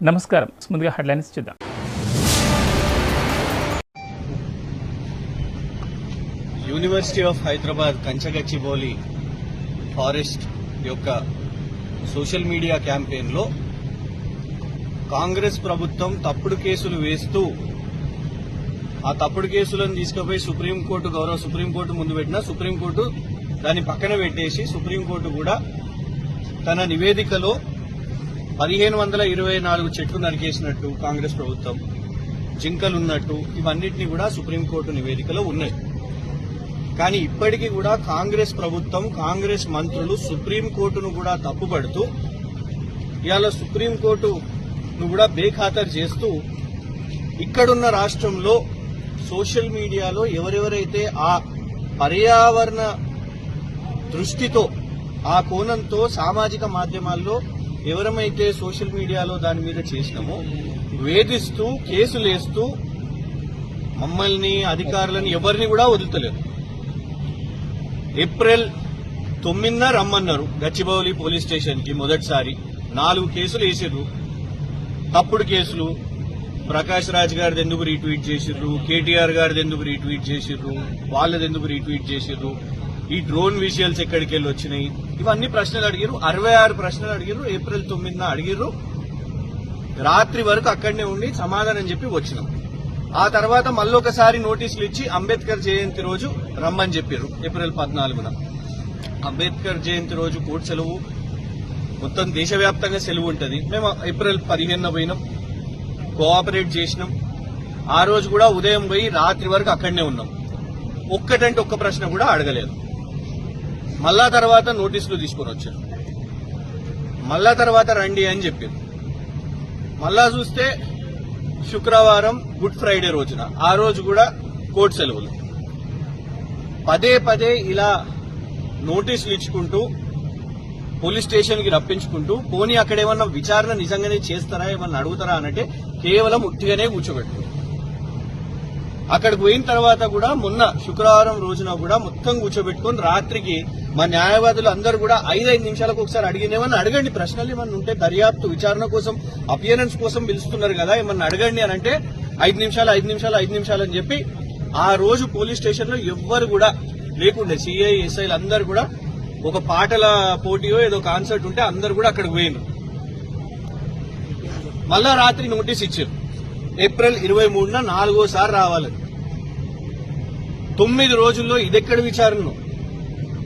నమస్కారం. ముందుగా హెడ్లైన్స్ చూద్దాం. University of Hyderabad Kancha Gachibowli forest యొక్క సోషల్ మీడియా క్యాంపెయిన్లో కాంగ్రెస్ ప్రభుత్వం తప్పుడు కేసులు వేస్తూ ఆ తప్పుడు కేసులను తీసుకుపోయి సుప్రీంకోర్టు గౌరవ సుప్రీంకోర్టు ముందు పెట్టినా సుప్రీంకోర్టు దాన్ని పక్కన పెట్టేసి సుప్రీంకోర్టు కూడా తన నివేదికలో పదిహేను వందల ఇరవై నాలుగు చెట్లు నరికేసినట్టు కాంగ్రెస్ ప్రభుత్వం జింకలున్నట్టు ఇవన్నిటిని కూడా సుప్రీంకోర్టు నివేదికలో ఉన్నాయి. కానీ ఇప్పటికీ కూడా కాంగ్రెస్ ప్రభుత్వం కాంగ్రెస్ మంత్రులు సుప్రీంకోర్టును కూడా తప్పుపడుతూ ఇవాళ సుప్రీంకోర్టును కూడా బేఖాతరు చేస్తూ ఇక్కడున్న రాష్ట్రంలో సోషల్ మీడియాలో ఎవరెవరైతే ఆ పర్యావరణ దృష్టితో ఆ కోణంతో సామాజిక మాధ్యమాల్లో ఎవరమైతే సోషల్ మీడియాలో దాని మీద చేసినామో వేధిస్తూ కేసులేస్తూ మమ్మల్ని అధికారులను ఎవరిని కూడా వదులుతలేదు. ఏప్రిల్ తొమ్మిదిన రమ్మన్నారు గచ్చిబౌలి పోలీస్ స్టేషన్కి మొదటిసారి. నాలుగు కేసులు వేసిర్రు. తప్పుడు కేసులు. ప్రకాష్ రాజ్ గారిది ఎందుకు రీట్వీట్ చేసిర్రు? కేటీఆర్ గారిది ఎందుకు రీట్వీట్ చేసిర్రు? వాళ్ళది ఎందుకు రీట్వీట్ చేసిర్రు? ఈ డ్రోన్ విజువల్స్ ఎక్కడికి వెళ్ళి వచ్చినాయి ఇవన్నీ ప్రశ్నలు అడిగిరు అరవై ఆరు ప్రశ్నలు అడిగిరు ఏప్రిల్ తొమ్మిదిన అడిగిర్రు. రాత్రి వరకు అక్కడనే ఉండి సమాధానం చెప్పి వచ్చినాం. ఆ తర్వాత మళ్ళొకసారి నోటీసులు ఇచ్చి అంబేద్కర్ జయంతి రోజు రమ్మని చెప్పారు ఏప్రిల్ పద్నాలుగున. అంబేద్కర్ జయంతి రోజు కోర్టు సెలవు మొత్తం దేశవ్యాప్తంగా సెలవు ఉంటుంది. మేము ఏప్రిల్ పదిహేనున పోయినాం. కోఆపరేట్ చేసినాం. ఆ రోజు కూడా ఉదయం పోయి రాత్రి వరకు అక్కడనే ఉన్నాం. ఒక్కటంటే ఒక్క ప్రశ్న కూడా అడగలేదు. మళ్ళా తర్వాత నోటీసులు తీసుకొని వచ్చారు. మళ్ళా తర్వాత రండి అని చెప్పారు. మళ్ళా చూస్తే శుక్రవారం గుడ్ ఫ్రైడే రోజున ఆ రోజు కూడా కోర్టు సెలవులు. పదే పదే ఇలా నోటీసులు ఇచ్చుకుంటూ పోలీస్ స్టేషన్కి రప్పించుకుంటూ పోనీ అక్కడ ఏమన్నా విచారణ నిజంగానే చేస్తారా ఏమన్నా అడుగుతారా అనంటే కేవలం ఉట్టిగానే కూర్చోబెట్టు అక్కడికి పోయిన తర్వాత కూడా మొన్న శుక్రవారం రోజున కూడా మొత్తం కూర్చోబెట్టుకొని రాత్రికి మా న్యాయవాదులు అందరూ కూడా ఐదైదు నిమిషాలకు ఒకసారి అడిగినేమన్నా అడగండి. ప్రశ్నలు ఏమన్నా ఉంటే దర్యాప్తు విచారణ కోసం అపియరెన్స్ కోసం పిలుస్తున్నారు కదా ఏమన్నా అడగండి అని అంటే ఐదు నిమిషాలు ఐదు నిమిషాలు ఐదు నిమిషాలు అని చెప్పి ఆ రోజు పోలీస్ స్టేషన్లో ఎవ్వరు కూడా లేకుండే సిఐ ఎస్ఐలు అందరు కూడా ఒక పాటల పోటీయో ఏదో కాన్సర్ట్ ఉంటే అందరు కూడా అక్కడికి పోయినారు మళ్ళా రాత్రి నోటీస్ ఇచ్చారు. ఏప్రిల్ ఇరవై మూడున నాలుగోసారి రావాలని తొమ్మిది రోజుల్లో ఇదెక్కడ విచారణ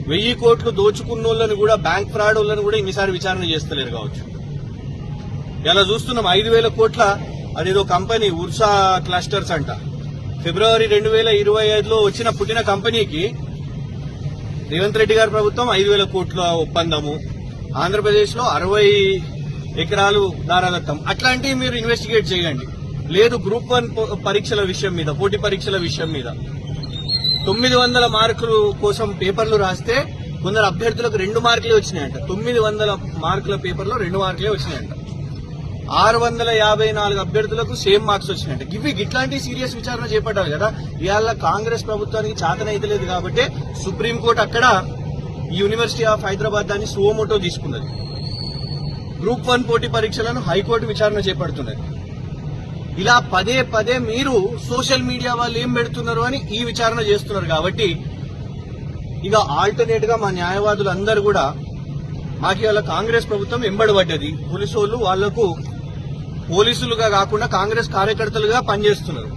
వెయ్యి కోట్లు దోచుకున్న వాళ్ళని కూడా బ్యాంక్ ఫ్రాడ్ వాళ్ళని కూడా ఇన్నిసారి విచారణ చేస్తలేరు కావచ్చు. ఇలా చూస్తున్నాం ఐదు వేల కోట్ల అదేదో కంపెనీ ఉర్సా క్లస్టర్స్ అంట. ఫిబ్రవరి రెండు వేల ఇరవై ఐదులో వచ్చిన పుట్టిన కంపెనీకి రేవంత్ రెడ్డి గారి ప్రభుత్వం ఐదు వేల కోట్ల ఒప్పందము. ఆంధ్రప్రదేశ్లో అరవై ఎకరాలు దారాదత్తం. అట్లాంటివి మీరు ఇన్వెస్టిగేట్ చేయండి. లేదు గ్రూప్ వన్ పో- పరీక్షల విషయం మీద పోటీ పరీక్షల విషయం మీద. తొమ్మిది వందల మార్కులు కోసం పేపర్లు రాస్తే కొందరు అభ్యర్థులకు రెండు మార్కులే వచ్చినాయంట. తొమ్మిది వందల మార్కుల పేపర్లో రెండు మార్కులే వచ్చినాయంట. ఆరు వందల యాభై నాలుగు అభ్యర్థులకు సేమ్ మార్క్స్ వచ్చినాయంట. ఇవి ఇట్లాంటి సీరియస్ విచారణ చేపట్టాలి కదా. ఇవాళ కాంగ్రెస్ ప్రభుత్వానికి చాతనైతలేదు కాబట్టి సుప్రీంకోర్టు అక్కడ ఈ యూనివర్సిటీ ఆఫ్ హైదరాబాద్ దాన్ని సువోమోటో తీసుకున్నది. గ్రూప్ వన్ పోటీ పరీక్షలను హైకోర్టు విచారణ చేపడుతున్నది. ఇలా పదే పదే మీరు సోషల్ మీడియా వాళ్ళు ఏం పెడుతున్నారు అని ఈ విచారణ చేస్తున్నారు కాబట్టి ఇక ఆల్టర్నేట్గా మా న్యాయవాదులు అందరూ కూడా మాకు ఇవాళ కాంగ్రెస్ ప్రభుత్వం ఎంబడబడ్డది పోలీసు వాళ్ళు వాళ్ళకు పోలీసులుగా కాకుండా కాంగ్రెస్ కార్యకర్తలుగా పనిచేస్తున్నారు.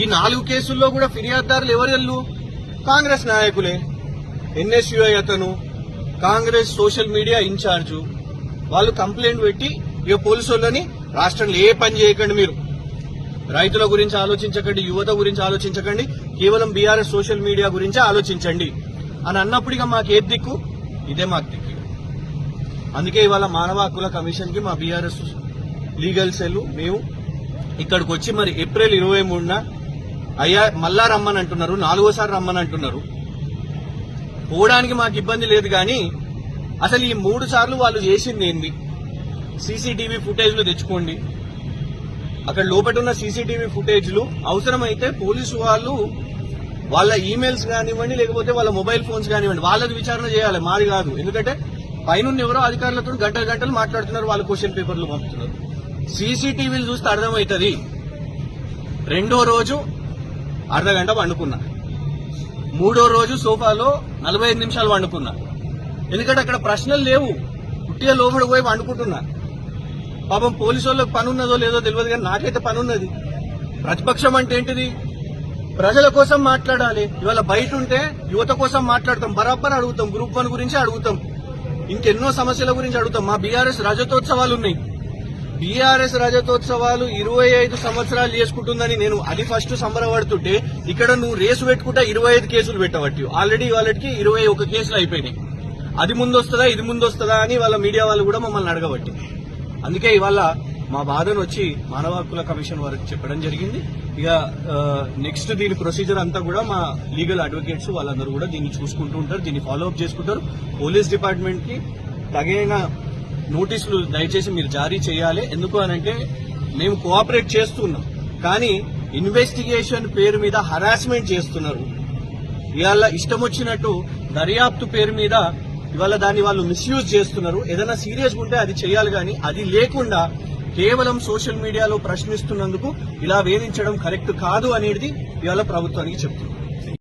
ఈ నాలుగు కేసుల్లో కూడా ఫిర్యాదుదారులు ఎవరెళ్ళు కాంగ్రెస్ నాయకులే. ఎన్ఎస్యుఐ అతను Congress social media in charge. వాళ్ళు కంప్లైంట్ పెట్టి ఇక పోలీసు వాళ్ళని రాష్ట్రంలో ఏ పని చేయకండి మీరు. రైతుల గురించి ఆలోచించకండి యువత గురించి ఆలోచించకండి కేవలం బీఆర్ఎస్ సోషల్ మీడియా గురించి ఆలోచించండి. అని అన్నప్పుడు ఇక మాకు ఏది దిక్కు? ఇదే మాకు దిక్కు అందుకే ఇవాళ మానవ హక్కుల కమిషన్కి మా బీఆర్ఎస్ లీగల్ సెల్ మేము ఇక్కడికి వచ్చి మరి ఏప్రిల్ ఇరవై మూడున అయ్యా మళ్ళా రమ్మని అంటున్నారు నాలుగోసారి రమ్మని అంటున్నారు. పోవడానికి మాకు ఇబ్బంది లేదు కానీ అసలు ఈ మూడు సార్లు వాళ్ళు చేసింది ఏంది? సీసీటీవీ ఫుటేజ్లు తెచ్చుకోండి. అక్కడ లోపల ఉన్న సీసీటీవీ ఫుటేజ్లు అవసరమైతే పోలీసు వాళ్ళు వాళ్ళ ఈమెయిల్స్ కానివ్వండి లేకపోతే వాళ్ళ మొబైల్ ఫోన్స్ కానివ్వండి వాళ్ళది విచారణ చేయాలి. మాది కాదు. ఎందుకంటే పైన ఎవరో అధికారులతో గంటలు గంటలు మాట్లాడుతున్నారు వాళ్ళ క్వశ్చన్ పేపర్లు పంపుతున్నారు. సీసీటీవీలు చూస్తే అర్థమవుతుంది. రెండో రోజు అర్ధ గంట వండుకున్నా మూడో రోజు సోఫాలో నలభై ఐదు నిమిషాలు వండుకున్నా ఎందుకంటే అక్కడ ప్రశ్నలు లేవు. పుట్టిగా లోపల పోయి వండుకుంటున్నా పాపం పోలీసు వాళ్ళకి పని ఉన్నదో లేదో తెలియదు కానీ నాకైతే పని ఉన్నది ప్రతిపక్షం అంటే ఏంటిది? ప్రజల కోసం మాట్లాడాలి. ఇవాళ బయట ఉంటే యువత కోసం మాట్లాడతాం. బరాబర్ అడుగుతాం. గ్రూప్ వన్ గురించి అడుగుతాం. ఇంకెన్నో సమస్యల గురించి అడుగుతాం. మా బీఆర్ఎస్ రజతోత్సవాలు ఉన్నాయి. బీఆర్ఎస్ రజతోత్సవాలు ఇరవై ఐదు సంవత్సరాలు చేసుకుంటుందని నేను అది ఫస్ట్ సంబరపడుతుంటే ఇక్కడ నువ్వు రేసు పెట్టుకుంటా ఇరవై ఐదు కేసులు పెట్టవచ్చు ఆల్రెడీ వాళ్ళకి ఇరవై ఒక కేసులు అయిపోయినాయి. అది ముందు వస్తుందా ఇది ముందు వస్తుందా అని వాళ్ళ మీడియా వాళ్ళు కూడా మమ్మల్ని అడగబట్టి అందుకే ఇవాళ మా బాధను వచ్చి మానవ హక్కుల కమిషన్ వారికి చెప్పడం జరిగింది. ఇక నెక్స్ట్ దీని ప్రొసీజర్ అంతా కూడా మా లీగల్ అడ్వకేట్స్ వాళ్ళందరూ కూడా దీన్ని చూసుకుంటూ ఉంటారు దీన్ని ఫాలో అప్ చేసుకుంటారు. పోలీస్ డిపార్ట్మెంట్కి తగిన నోటీసులు దయచేసి మీరు జారీ చేయాలి. ఎందుకు అనంటే మేము కోఆపరేట్ చేస్తున్నాం కానీ ఇన్వెస్టిగేషన్ పేరు మీద హరాస్మెంట్ చేస్తున్నారు. ఇవాళ ఇష్టం వచ్చినట్టు దర్యాప్తు పేరు మీద ఇవాళ దాన్ని వాళ్ళు మిస్యూజ్ చేస్తున్నారు. ఏదైనా సీరియస్ ఉంటే అది చేయాలి కానీ అది లేకుండా కేవలం సోషల్ మీడియాలో ప్రశ్నిస్తున్నందుకు ఇలా వేధించడం కరెక్ట్ కాదు అనేది ఇవాళ ప్రభుత్వానికి చెప్తున్నారు